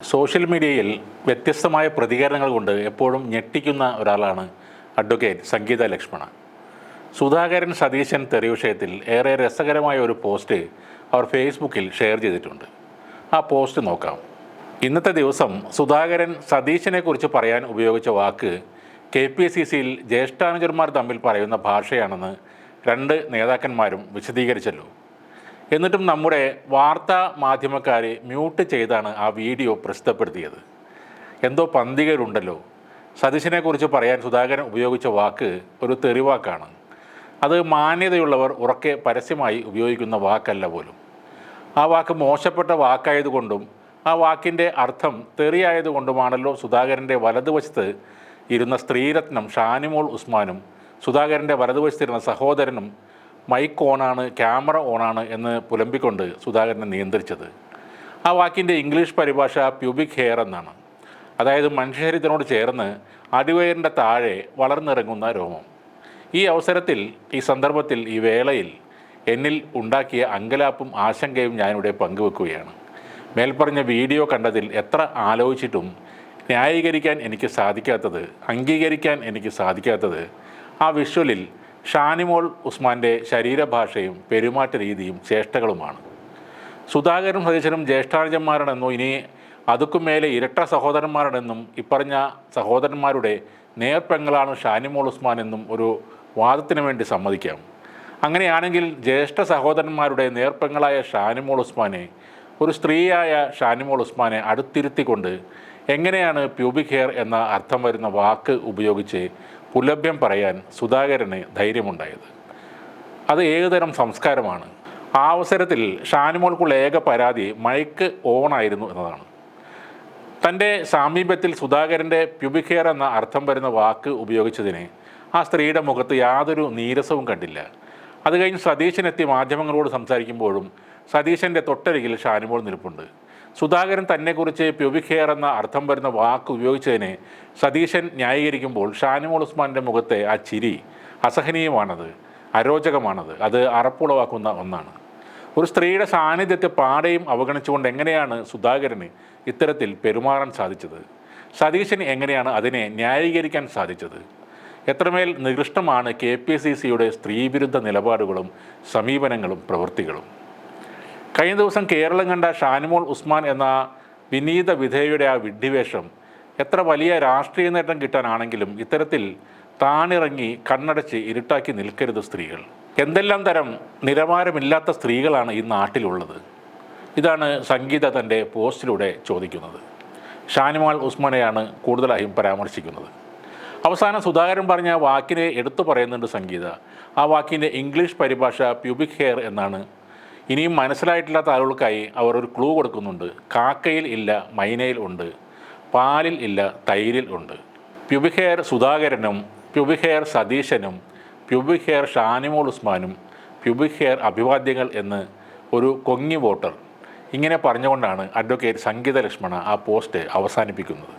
Social മീഡിയയിൽ വ്യത്യസ്തമായ പ്രതികരണങ്ങൾ കൊണ്ട് എപ്പോഴും ഞെട്ടിക്കുന്ന ഒരാളാണ് അഡ്വക്കേറ്റ് സംഗീത ലക്ഷ്മണ. സുധാകരൻ സതീശൻ തെറി വിഷയത്തിൽ ഏറെ രസകരമായ ഒരു പോസ്റ്റ് അവർ ഫേസ്ബുക്കിൽ ഷെയർ ചെയ്തിട്ടുണ്ട്. ആ പോസ്റ്റ് നോക്കാം. ഇന്നത്തെ ദിവസം സുധാകരൻ സതീശനെക്കുറിച്ച് പറയാൻ ഉപയോഗിച്ച വാക്ക് കെ പി സി സിയിൽ ജ്യേഷ്ഠാനുജന്മാർ തമ്മിൽ പറയുന്ന ഭാഷയാണെന്ന് രണ്ട് നേതാക്കന്മാരും വിശദീകരിച്ചല്ലോ. എന്നിട്ടും നമ്മുടെ വാർത്താ മാധ്യമക്കാരെ മ്യൂട്ട് ചെയ്താണ് ആ വീഡിയോ പ്രസിദ്ധപ്പെടുത്തിയത്. എന്തോ പന്തികരുണ്ടല്ലോ. സതീശനെക്കുറിച്ച് പറയാൻ സുധാകരൻ ഉപയോഗിച്ച വാക്ക് ഒരു തെറിവാക്കാണ്. അത് മാന്യതയുള്ളവർ ഉറക്കെ പരസ്യമായി ഉപയോഗിക്കുന്ന വാക്കല്ല പോലും. ആ വാക്ക് മോശപ്പെട്ട വാക്കായതുകൊണ്ടും ആ വാക്കിന്റെ അർത്ഥം തെറിയായതുകൊണ്ടുമാണല്ലോ സുധാകരന്റെ വലതുവശത്ത് ഇരുന്ന സ്ത്രീരത്നം ഷാനിമോൾ ഉസ്മാനും സുധാകരന്റെ വലതുവശത്തിരുന്ന സഹോദരനും മൈക്ക് ഓണാണ് ക്യാമറ ഓണാണ് എന്ന് പുലമ്പിക്കൊണ്ട് സുധാകരനെ നിയന്ത്രിച്ചത്. ആ വാക്കിന്റെ ഇംഗ്ലീഷ് പരിഭാഷ പ്യൂബിക് ഹെയർ എന്നാണ്. അതായത് മനുഷ്യശരീരത്തിനോട് ചേർന്ന് അടിവയറിന്റെ താഴെ വളർന്നിറങ്ങുന്ന രോമം. ഈ അവസരത്തിൽ ഈ സന്ദർഭത്തിൽ ഈ വേളയിൽ എന്നിൽ ഉണ്ടാക്കിയ അങ്കലാപ്പും ആശങ്കയും ഞാനിവിടെ പങ്കുവെക്കുകയാണ്. മേൽപ്പറഞ്ഞ വീഡിയോ കണ്ടതിൽ എത്ര ആലോചിച്ചിട്ടും ന്യായീകരിക്കാൻ എനിക്ക് സാധിക്കാത്തത് അംഗീകരിക്കാൻ എനിക്ക് സാധിക്കാത്തത് ആ വിഷ്വലിൽ ഷാനിമോൾ ഉസ്മാന്റെ ശരീരഭാഷയും പെരുമാറ്റ രീതിയും ചേഷ്ടകളുമാണ് സുധാകരനും സതീശനും ജ്യേഷ്ഠാർജന്മാരാണെന്നോ ഇനി അതുക്കും മേലെ ഇരട്ട സഹോദരന്മാരാണെന്നും ഇപ്പറഞ്ഞ സഹോദരന്മാരുടെ നേർപ്പെങ്ങളാണ് ഷാനിമോൾ ഉസ്മാൻ എന്നും ഒരു വാദത്തിന് വേണ്ടി സമ്മതിക്കാം. അങ്ങനെയാണെങ്കിൽ ജ്യേഷ്ഠ സഹോദരന്മാരുടെ നേർപ്പെങ്ങളായ ഷാനിമോൾ ഉസ്മാനെ ഒരു സ്ത്രീയായ ഷാനിമോൾ ഉസ്മാനെ അടുത്തിരുത്തിക്കൊണ്ട് എങ്ങനെയാണ് പ്യൂബിക് ഹെയർ എന്ന അർത്ഥം വരുന്ന വാക്ക് ഉപയോഗിച്ച് പുലഭ്യം പറയാൻ സുധാകരന് ധൈര്യമുണ്ടായത്. അത് ഏതുതരം സംസ്കാരമാണ്? ആ അവസരത്തിൽ ഷാനിമോൾക്കുള്ള ഏക പരാതി മൈക്ക് ഓണായിരുന്നു എന്നതാണ്. തന്റെ സാമീപ്യത്തിൽ സുധാകരന്റെ പ്യൂബിക് ഹെയർ എന്ന അർത്ഥം വരുന്ന വാക്ക് ഉപയോഗിച്ചതിന് ആ സ്ത്രീയുടെ മുഖത്ത് യാതൊരു നീരസവും കണ്ടില്ല. അത് കഴിഞ്ഞ് സതീശനെത്തി മാധ്യമങ്ങളോട് സംസാരിക്കുമ്പോഴും സതീശന്റെ തൊട്ടരികിൽ ഷാനിമോൾ നിൽപ്പുണ്ട്. സുധാകരൻ തന്നെക്കുറിച്ച് പ്യൂബിക് എന്ന അർത്ഥം വരുന്ന വാക്ക് ഉപയോഗിച്ചതിനെ സതീശൻ ന്യായീകരിക്കുമ്പോൾ ഷാനിമോൾ ഉസ്മാന്റെ മുഖത്തെ ആ ചിരി അസഹനീയമാണത് അരോചകമാണത്. അത് അറപ്പുളവാക്കുന്ന ഒന്നാണ്. ഒരു സ്ത്രീയുടെ സാന്നിധ്യത്തെ പാടെയും അവഗണിച്ചുകൊണ്ട് എങ്ങനെയാണ് സുധാകരന് ഇത്തരത്തിൽ പെരുമാറാൻ സാധിച്ചത്? സതീശന് എങ്ങനെയാണ് അതിനെ ന്യായീകരിക്കാൻ സാധിച്ചത്? എത്രമേൽ നികൃഷ്ടമാണ് കെ പി സി സിയുടെ സ്ത്രീവിരുദ്ധ നിലപാടുകളും സമീപനങ്ങളും പ്രവൃത്തികളും. കഴിഞ്ഞ ദിവസം കേരളം കണ്ട ഷാനിമോൾ ഉസ്മാൻ എന്ന വിനീത വിധേയയുടെ ആ വിഡ്ഢിവേഷം എത്ര വലിയ രാഷ്ട്രീയ നേട്ടം കിട്ടാനാണെങ്കിലും ഇത്തരത്തിൽ താണിറങ്ങി കണ്ണടച്ച് ഇരുട്ടാക്കി നിൽക്കരുത് സ്ത്രീകൾ. എന്തെല്ലാം തരം നിലവാരമില്ലാത്ത സ്ത്രീകളാണ് ഈ നാട്ടിലുള്ളത്? ഇതാണ് സംഗീത തന്റെ പോസ്റ്റിലൂടെ ചോദിക്കുന്നത്. ഷാനിമാൾ ഉസ്മാനെയാണ് കൂടുതലായും പരാമർശിക്കുന്നത്. അവസാനം സുധാകരൻ പറഞ്ഞ വാക്കിനെ എടുത്തു പറയുന്നുണ്ട് സംഗീത. ആ വാക്കിന്റെ ഇംഗ്ലീഷ് പരിഭാഷ പ്യൂബിക് ഹെയർ എന്നാണ് ഇനിയും മനസ്സിലായിട്ടില്ലാത്ത ആളുകൾക്കായി അവർ ഒരു ക്ലൂ കൊടുക്കുന്നുണ്ട്. കാക്കയിൽ ഇല്ല മൈനയിൽ ഉണ്ട്. പാലിൽ ഇല്ല തൈരിൽ ഉണ്ട്. പ്യുബിഹെയർ ഹെയർ സുധാകരനും പ്യുബിഹെയർ ഹെയർ സതീശനും പ്യുബിഹെയർ ഹെയർ ഷാനിമോൾ ഉസ്മാനും പ്യുബിഹെയർ ഹെയർ അഭിവാദ്യങ്ങൾ എന്ന് ഒരു കൊങ്ങി വോട്ടർ ഇങ്ങനെ പറഞ്ഞുകൊണ്ടാണ് അഡ്വക്കേറ്റ് സംഗീത ലക്ഷ്മണ ആ പോസ്റ്റ് അവസാനിപ്പിക്കുന്നത്.